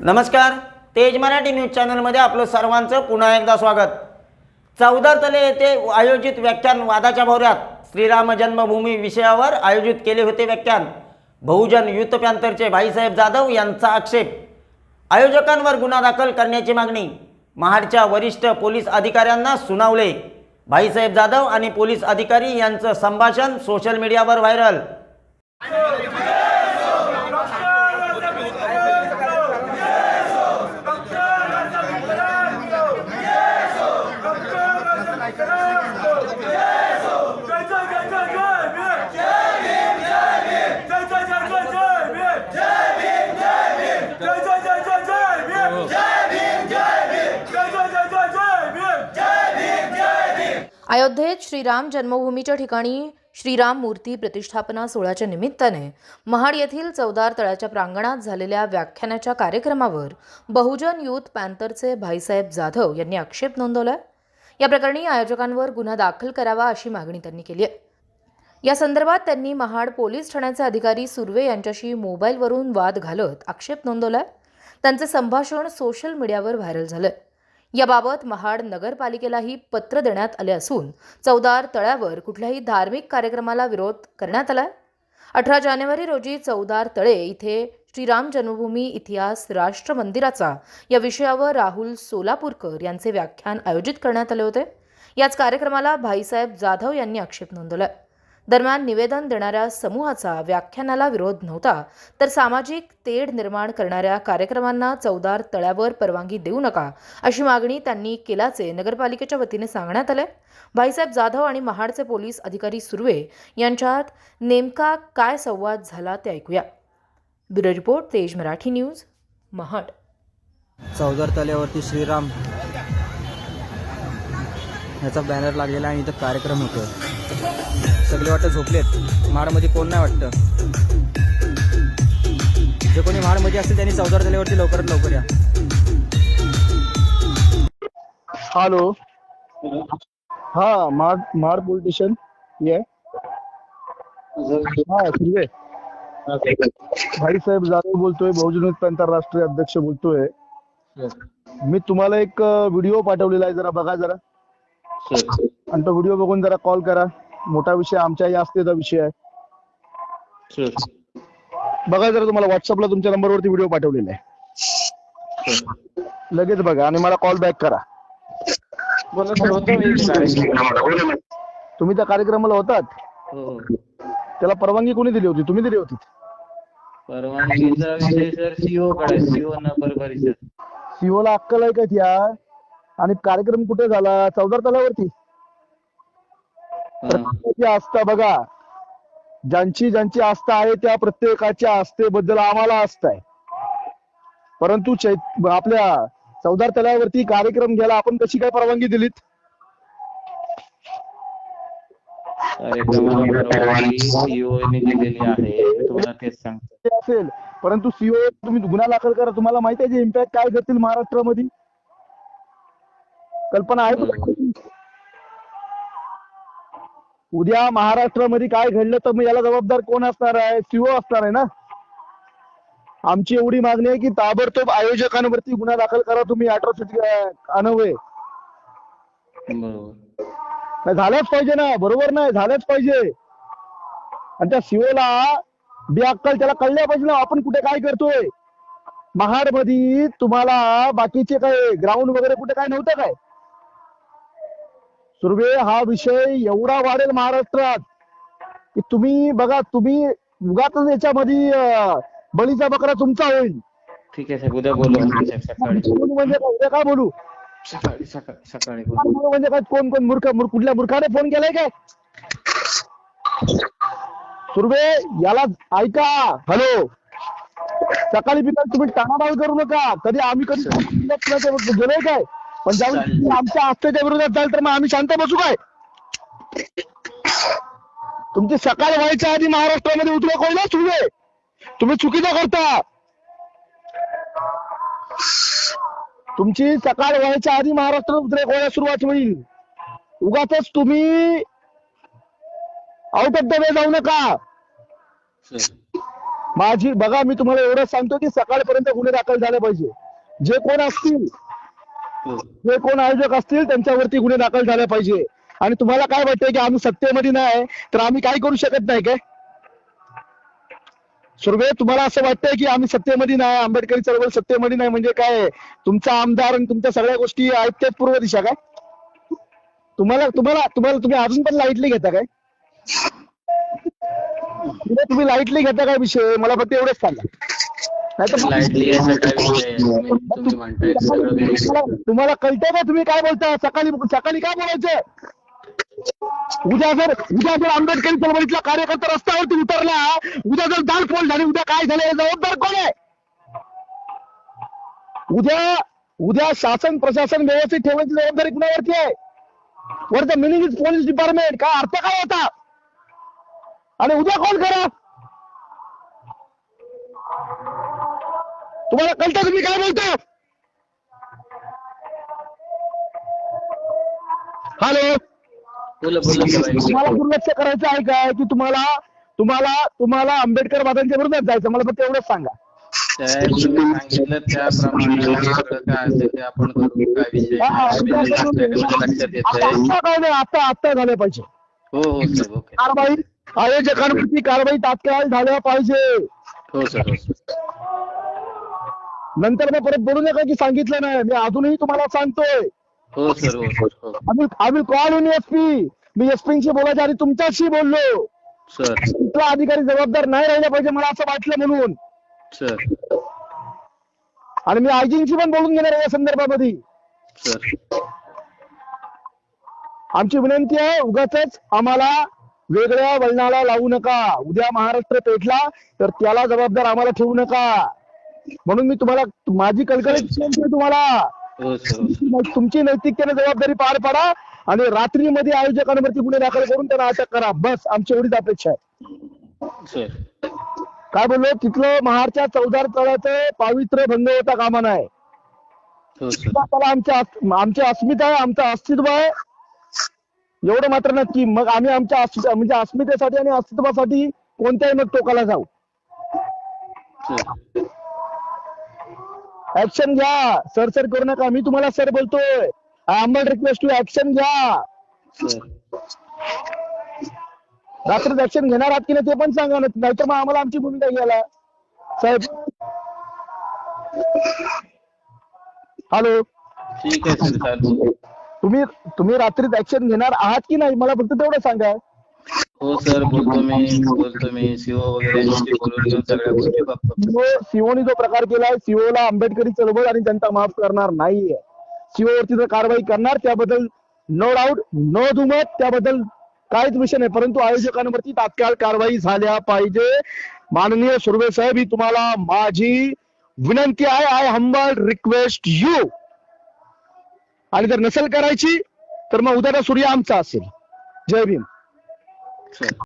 नमस्कार तेज मराठी न्यूज चॅनलमध्ये आपलं सर्वांचं पुन्हा एकदा स्वागत. चौदा तले येथे आयोजित व्याख्यान वादाच्या भोवऱ्यात श्रीराम जन्मभूमी विषयावर आयोजित केले होते व्याख्यान. बहुजन युथ पॅंथरचे भाईसाहेब जाधव यांचा आक्षेप. आयोजकांवर गुन्हा दाखल करण्याची मागणी. महाडच्या वरिष्ठ पोलीस अधिकाऱ्यांना सुनावले. भाईसाहेब जाधव आणि पोलीस अधिकारी यांचं संभाषण सोशल मीडियावर व्हायरल. अयोध्येत श्रीराम जन्मभूमीच्या ठिकाणी श्रीराम मूर्ती प्रतिष्ठापना सोहळ्याच्या निमित्ताने महाड येथील चौदार तळ्याच्या प्रांगणात झालेल्या व्याख्यानाच्या कार्यक्रमावर बहुजन युथ पॅन्थरचे भाईसाहेब जाधव यांनी आक्षेप नोंदवला या प्रकरणी आयोजकांवर गुन्हा दाखल करावा अशी मागणी त्यांनी केली आहे. या संदर्भात त्यांनी महाड पोलीस ठाण्याचे अधिकारी सुर्वे यांच्याशी मोबाईलवरून वाद घालत आक्षेप नोंदवला त्यांचे संभाषण सोशल मीडियावर व्हायरल झालं याबाबत महाड नगरपालिकेलाही पत्र देण्यात आले असून चौदार तळ्यावर कुठल्याही धार्मिक कार्यक्रमाला विरोध करण्यात आलाय. अठरा जानेवारी रोजी चौदार तळे इथे श्रीराम जन्मभूमी इतिहास राष्ट्र मंदिराचा या विषयावर राहुल सोलापूरकर यांचे व्याख्यान आयोजित करण्यात आले होते. याच कार्यक्रमाला भाईसाहेब जाधव यांनी आक्षेप नोंदवलाय. दरम्यान निवेदन देणाऱ्या समूहाचा व्याख्यानाला विरोध नव्हता तर सामाजिक तेढ निर्माण करणाऱ्या कार्यक्रमांना चौदार तळ्यावर परवानगी देऊ नका अशी मागणी त्यांनी केल्याचे नगरपालिकेच्या वतीने सांगण्यात आले. भाईसाहेब जाधव आणि महाडचे पोलीस अधिकारी सुर्वे यांच्यात नेमका काय संवाद झाला ते ऐकूया. Bureau report Tej Marathi news Mahad. Chavdar तल्यावरती श्रीराम ह्याचा बॅनर लागलेला आणि इथं कार्यक्रम होतो सगळे वाटतं झोपलेत. माडमध्ये कोण नाही वाटतं. जे कोणी माडमध्ये असतील त्यांनी चौदार तल्यावरती लवकरात लवकर या. हॅलो हा माड माड पोलीस स्टेशन. ये. हा सुर्वे. भाईसाहेब जाधव बोलतोय बहुजन राष्ट्रीय अध्यक्ष बोलतोय. मी तुम्हाला एक व्हिडिओ पाठवलेला आहे जरा बघा जरा. आणि तो व्हिडिओ बघून जरा कॉल करा. मोठा विषय आमच्या या असतेचा विषय आहे. बघा जरा तुम्हाला व्हॉट्सअपला तुमच्या नंबरवरती व्हिडिओ पाठवलेला आहे. लगेच बघा आणि मला कॉल बॅक करा. तुम्ही त्या कार्यक्रमाला होतात? हो. त्याला परवानगी कोणी दिली होती? तुम्ही दिली होती? परवानगीचा विषय सर सीओ कडे सीओ न परिसर सीओ ला अक्कल आहे का त्या आणि कार्यक्रम कुठे झाला? चौदार तलावरती. प्रत्येकाची आस्था बघा ज्यांची ज्यांची आस्था आहे त्या प्रत्येकाच्या आस्थेबद्दल आम्हाला आस्था आहे. परंतु आपल्या चौदार तलावरती कार्यक्रम घ्यायला आपण कशी काय परवानगी दिलीत? ते असेल परंतु सीओ तुम्ही गुन्हा दाखल करा तुम्हाला माहिती आहे इम्पॅक्ट काय करतील महाराष्ट्रामध्ये? कल्पना आहे? उद्या महाराष्ट्रामध्ये काय घडलं तर मग याला जबाबदार कोण असणार आहे? सीओ असणार आहे ना? आमची एवढी मागणी आहे की ताबडतोब आयोजकांवरती गुन्हा दाखल करा. तुम्ही अॅट्रॉसिटी नाही झालंच पाहिजे ना. बरोबर नाही झालंच पाहिजे. आणि त्या सीओला बेअक्कल त्याला कळल्या पाहिजे ना आपण कुठे काय करतोय? महाडमध्ये तुम्हाला बाकीचे काय ग्राउंड वगैरे कुठे काय नव्हतं काय? सुर्वे हा विषय एवढा वाढेल महाराष्ट्रात की तुम्ही बघा तुम्ही उगाच याच्यामध्ये बळीचा बकरा तुमचा होईल. ठीक आहे उद्या बोलू म्हणजे काय? उद्या काय बोलू? सकाळी सकाळी सकाळी बोलू. बोलू म्हणजे काय? कोण कोण मूर्ख मूर्ख- कुठल्या मूर्खाने फोन केलाय काय? सुर्वे याला ऐका. हॅलो. सकाळी पिकाल तुम्ही टाणाबाळ करू नका. कधी आम्ही कधी गेलोय काय? पण तुम्ही आमच्या आस्थेच्या विरोधात जाल तर मग आम्ही शांत बसू काय? तुमची सकाळ व्हायच्या आधी महाराष्ट्रामध्ये होईल हं, सुर्वे तुम्ही? चुकीचं करता. तुमची सकाळ व्हायच्या आधी महाराष्ट्रात उद्रेक होण्यास सुरुवात होईल? उगाच तुम्ही आउट ऑफ द वे जाऊ नका. सर. माझी बघा मी तुम्हाला एवढं सांगतो की सकाळपर्यंत गुन्हे दाखल झाले पाहिजे. जे कोण असतील जे कोण आयोजक असतील त्यांच्यावरती गुन्हे दाखल झाले पाहिजे. आणि तुम्हाला काय वाटतंय की आम्ही सत्तेमध्ये नाही तर आम्ही काय करू शकत नाही काय? सुर्वे तुम्हाला असं वाटतंय की आम्ही सत्तेमध्ये नाही आंबेडकरी चळवळ सत्तेमध्ये नाही म्हणजे काय? तुमचा आमदार आणि तुमच्या सगळ्या गोष्टी ऐकतात पूर्व दिशा काय? तुम्हाला तुम्हाला तुम्हाला तुम्ही अजून पण लाईटली घेता काय? तुम्ही लाईटली घेता काय विषय? मला फक्त एवढंच सांगा. तुम्हाला कळतंय का तुम्ही काय बोलता सकाळी सकाळी काय बोलायचं? उद्या जर उद्या जर आंबेडकरी चळवळीतला कार्यकर्ता रस्त्यावरती उतरला उद्या जर दाल फोल झाली उद्या काय झालं जबाबदार कोण आहे? उद्या उद्या शासन प्रशासन व्यवस्थित ठेवण्याची जबाबदारी कुणावरती आहे? What the meaning is police department काय अर्थ काय होता? आणि उद्या कोण करा? तुम्हाला कळतं तुम्ही काय बोलता? हॅलो बोला बोला बोला. तुम्हाला दुर्लक्ष करायचं आहे काय की तुम्हाला तुम्हाला तुम्हाला आंबेडकर वादांच्या विरोधात जायचं मला फक्त एवढंच सांगा. सांगितलं त्याप्रमाणे काय असेल ते आपण करू काय विषय नाही. आता आहे. आता झालं पाहिजे हो हो सर ओके. कारवाई आयोजकांवरती कारवाई तात्काळ झाल्या पाहिजे. हो सर हो सर. नंतर मग परत बोलू नका की सांगितलं नाही. मी अजूनही तुम्हाला सांगतोय. हो सर हो सर हो. आम्ही आम्ही कॉल इन एसपी मी एसपीशी बोलायच्या आधी तुमच्याशी बोललो. सर. कुठला अधिकारी जबाबदार नाही राहिला पाहिजे मला असं वाटलं म्हणून. सर. आणि मी आयजींशी पण बोलून घेणार आहे या संदर्भामध्ये. सर. आमची विनंती आहे उगाच आम्हाला वेगळ्या वळणाला लावू नका. उद्या महाराष्ट्र पेटला तर त्याला जबाबदार आम्हाला ठेवू नका. म्हणून मी तुम्हाला माझी विनंती आहे तुम्हाला. हो हो. तुमची- नैतिकतेने जबाबदारी पार पाडा आणि रात्रीमध्ये आयोजकांवरती गुन्हे दाखल करून त्यांना अटक करा. बस आमची एवढीच अपेक्षा आहे. काय बोललो? तिथलं महाडच्या चौदार तळाचं पावित्र्य भंग होता कामा नाही हो त्याला आमच्या आमची अस्मिता आहे आमचं अस्तित्व आहे. एवढं मात्र नक्की. मग आम्ही आमच्या म्हणजे अस्मितेसाठी आणि अस्तित्वासाठी कोणत्याही मग टोकाला जाऊ. ऍक्शन घ्या. सर सर करू नका. मी तुम्हाला सर बोलतोय. आंबल रिक्वेस्ट टू ऍक्शन घ्या. रात्रीत ऍक्शन घेणार आहात की नाही ते पण सांगा ना. नाहीतर मग आम्हाला आमची भूमिका घ्यायला. साहेब. हॅलो ठीक आहे सर तुम्ही तुम्ही रात्रीत ऍक्शन घेणार आहात की नाही? मला फक्त तेवढं सांगा. हो सर बोलतो मी बोलतो मी. सीओ वगैरे बोलून घेऊन सगळ्या गोष्टी बघतो सीओनी जो प्रकार केलाय सीओला आंबेडकरी चळवळ आणि जनता माफ करणार नाहीये. सीओवरती जर कारवाई करणार त्याबद्दल नो डाऊट नो दुमत त्याबद्दल काहीच विषय नाही. परंतु आयोजकांवरती तात्काळ कारवाई झाल्या पाहिजे. माननीय सुर्वे साहेब ही तुम्हाला माझी विनंती आहे. आय हंबल रिक्वेस्ट यू आणि जर नसेल करायची तर मग उद्याचा सूर्य आमचा असेल. जय भीम. सर